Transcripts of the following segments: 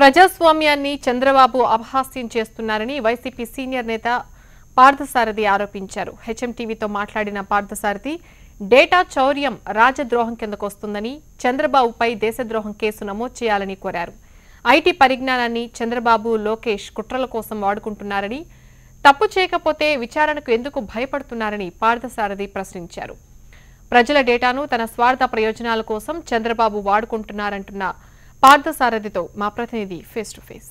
ప్రజాస్వామ్యాన్ని చంద్రబాబు అపహాస్యం చేస్తున్నారని వైసీపీ సీనియర్ నేత పార్థసారథి ఆరోపించారు. హెచ్ఎంటీవీతో మాట్లాడిన పార్థసారథి డేటా చౌర్యం రాజద్రోహం కిందకొస్తుందని చంద్రబాబుపై దేశద్రోహం కేసు నమోదు చేయాలని కోరారు. ఐటీ పరిజ్ఞానాన్ని చంద్రబాబు లోకేష్ కుట్రల కోసం వాడుకుంటున్నారని తప్పు చేయకపోతే విచారణకు ఎందుకు భయపడుతున్నారని పార్థసారథి ప్రశ్నించారు. ప్రజల డేటాను తన స్వార్థ ప్రయోజనాల కోసం చంద్రబాబు వాడుకుంటున్నారంటున్న పార్థసారథితో మా ప్రతినిధి ఫేస్ టు ఫేస్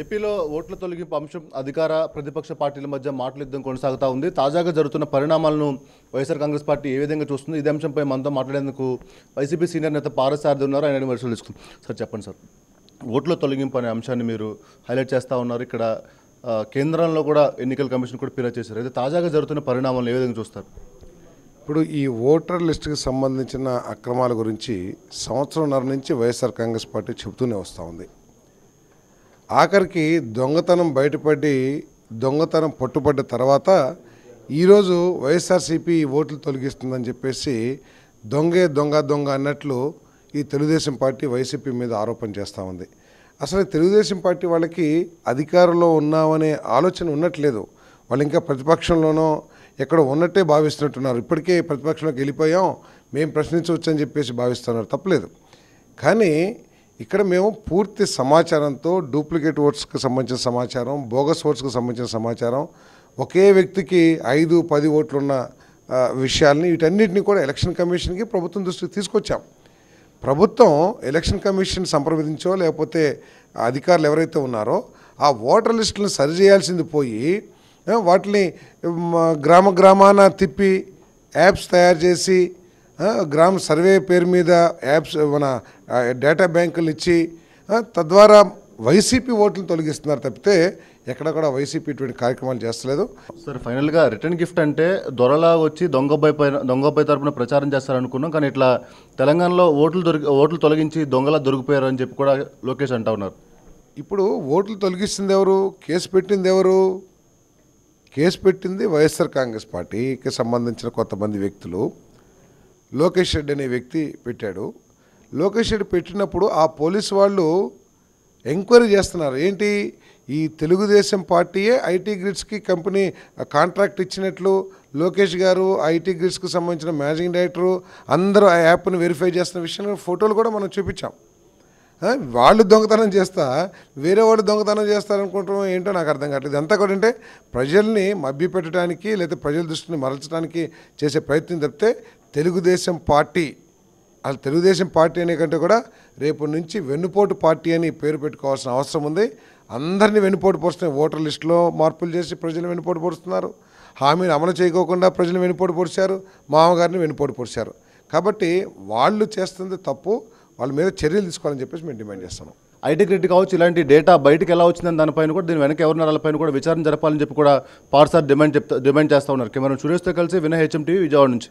ఏపీలో ఓట్ల తొలగింపు అంశం అధికార ప్రతిపక్ష పార్టీల మధ్య మాటల యుద్ధం కొనసాగుతూ ఉంది. తాజాగా జరుగుతున్న పరిణామాలను వైఎస్ఆర్ కాంగ్రెస్ పార్టీ ఏ విధంగా చూస్తుంది? ఇదే అంశంపై మనతో మాట్లాడేందుకు వైసీపీ సీనియర్ నేత పారసారథి ఉన్నారు. ఆయన విమర్శలు తీసుకుంది సార్ చెప్పండి సార్. ఓట్ల తొలగింపు అనే అంశాన్ని మీరు హైలైట్ చేస్తూ ఉన్నారు. ఇక్కడ uh, కేంద్రంలో కూడా ఎన్నికల కమిషన్ కూడా ఫిర్యాదు చేశారు. అయితే తాజాగా జరుగుతున్న పరిణామాలను ఏ విధంగా చూస్తారు? ఇప్పుడు ఈ ఓటర్ లిస్టుకి సంబంధించిన అక్రమాల గురించి సంవత్సరంన్నర నుంచి వైఎస్ఆర్ కాంగ్రెస్ పార్టీ చెబుతూనే వస్తూ ఉంది. ఆఖరికి దొంగతనం బయటపడి దొంగతనం పట్టుబడ్డ తర్వాత ఈరోజు వైఎస్ఆర్సీపీ ఓట్లు తొలగిస్తుందని చెప్పేసి దొంగే దొంగ దొంగ అన్నట్లు ఈ తెలుగుదేశం పార్టీ వైసీపీ మీద ఆరోపణ చేస్తూ ఉంది. అసలు తెలుగుదేశం పార్టీ వాళ్ళకి అధికారంలో ఉన్నామనే ఆలోచన ఉన్నట్లేదు. వాళ్ళు ఇంకా ప్రతిపక్షంలోనో ఎక్కడ ఉన్నట్టే భావిస్తున్నట్టున్నారు. ఇప్పటికే ప్రతిపక్షంలోకి వెళ్ళిపోయాం మేము ప్రశ్నించవచ్చు అని చెప్పేసి భావిస్తున్నారు. తప్పలేదు. కానీ ఇక్కడ మేము పూర్తి సమాచారంతో డూప్లికేట్ ఓట్స్కి సంబంధించిన సమాచారం బోగస్ ఓట్స్కి సంబంధించిన సమాచారం ఒకే వ్యక్తికి ఐదు పది ఓట్లున్న విషయాల్ని వీటన్నిటిని కూడా ఎలక్షన్ కమిషన్కి ప్రభుత్వం దృష్టికి తీసుకొచ్చాం. ప్రభుత్వం ఎలక్షన్ కమిషన్ సంప్రదించో లేకపోతే అధికారులు ఎవరైతే ఉన్నారో ఆ ఓటర్ లిస్టులను సరిచేయాల్సింది పోయి వాటిని గ్రామ గ్రామాన తిప్పి యాప్స్ తయారు చేసి గ్రామ సర్వే పేరు మీద యాప్స్ మన డేటా బ్యాంకులు ఇచ్చి తద్వారా వైసీపీ ఓట్లను తొలగిస్తున్నారు తప్పితే ఎక్కడ కూడా వైసీపీ ఇటువంటి కార్యక్రమాలు చేస్తలేదు. సార్ ఫైనల్గా రిటర్న్ గిఫ్ట్ అంటే దొరలా వచ్చి దొంగబ్బాయి పైన దొంగబ్బాయి తరపున ప్రచారం చేస్తారనుకున్నాం కానీ ఇట్లా తెలంగాణలో ఓట్లు దొరికి ఓట్లు తొలగించి దొంగలా దొరికిపోయారు అని చెప్పి కూడా లోకేష్ అంటా ఉన్నారు. ఇప్పుడు ఓట్లు తొలగిస్తుంది ఎవరు? కేసు పెట్టింది ఎవరు? కేసు పెట్టింది వైఎస్ఆర్ కాంగ్రెస్ పార్టీకి సంబంధించిన కొంతమంది వ్యక్తులు లోకేష్ రెడ్డి అనే వ్యక్తి పెట్టాడు. లోకేష్ రెడ్డి పెట్టినప్పుడు ఆ పోలీస్ వాళ్ళు ఎంక్వైరీ చేస్తున్నారు. ఏంటి? ఈ తెలుగుదేశం పార్టీయే ఐటీ గ్రిడ్స్కి కంపెనీ కాంట్రాక్ట్ ఇచ్చినట్లు లోకేష్ గారు ఐటీ గ్రిడ్స్కి సంబంధించిన మేనేజింగ్ డైరెక్టరు అందరూ ఆ యాప్ని వెరిఫై చేస్తున్న విషయం ఫోటోలు కూడా మనం చూపించాం. వాళ్ళు దొంగతనం చేస్తా వేరే వాళ్ళు దొంగతనం చేస్తారనుకుంటాం ఏంటో నాకు అర్థం కావట్లేదు. అంతా కూడా అంటే ప్రజల్ని మభ్యపెట్టడానికి లేదా ప్రజల దృష్టిని మరల్చడానికి చేసే ప్రయత్నం తప్పితే తెలుగుదేశం పార్టీ అసలు తెలుగుదేశం పార్టీ అనే కంటే కూడా రేపు నుంచి వెన్నుపోటు పార్టీ అని పేరు పెట్టుకోవాల్సిన అవసరం ఉంది. అందరినీ వెన్నుపోటు పొడుస్తున్నాయి ఓటర్ లిస్టులో మార్పులు చేసి ప్రజలు వెన్నుపోటు పొడుస్తున్నారు హామీని అమలు చేయకోకుండా ప్రజలు వెన్నుపోటు పొడిచారు. మామగారిని వెన్నుపోటు పొడిచారు. కాబట్టి వాళ్ళు చేస్తుంది తప్పు వాళ్ళ మీద చర్యలు తీసుకోవాలని చెప్పేసి మేము డిమాండ్ చేస్తున్నాం. ఐటీ క్రెడిట్ కావచ్చు ఇలాంటి డేటా బయటకు ఎలా వచ్చిందని దానిపైన కూడా దీని వెనక ఎవరున్నారు పైన కూడా విచారణ జరపాలని చెప్పి కూడా పార్సార్ డిమాండ్ చెప్తా డిమాండ్ చేస్తా ఉన్నారు. కెమెరా సూర్యస్తో కలిసి వినయ్ హెచ్ఎం టీవీ విజయవాడ నుంచి.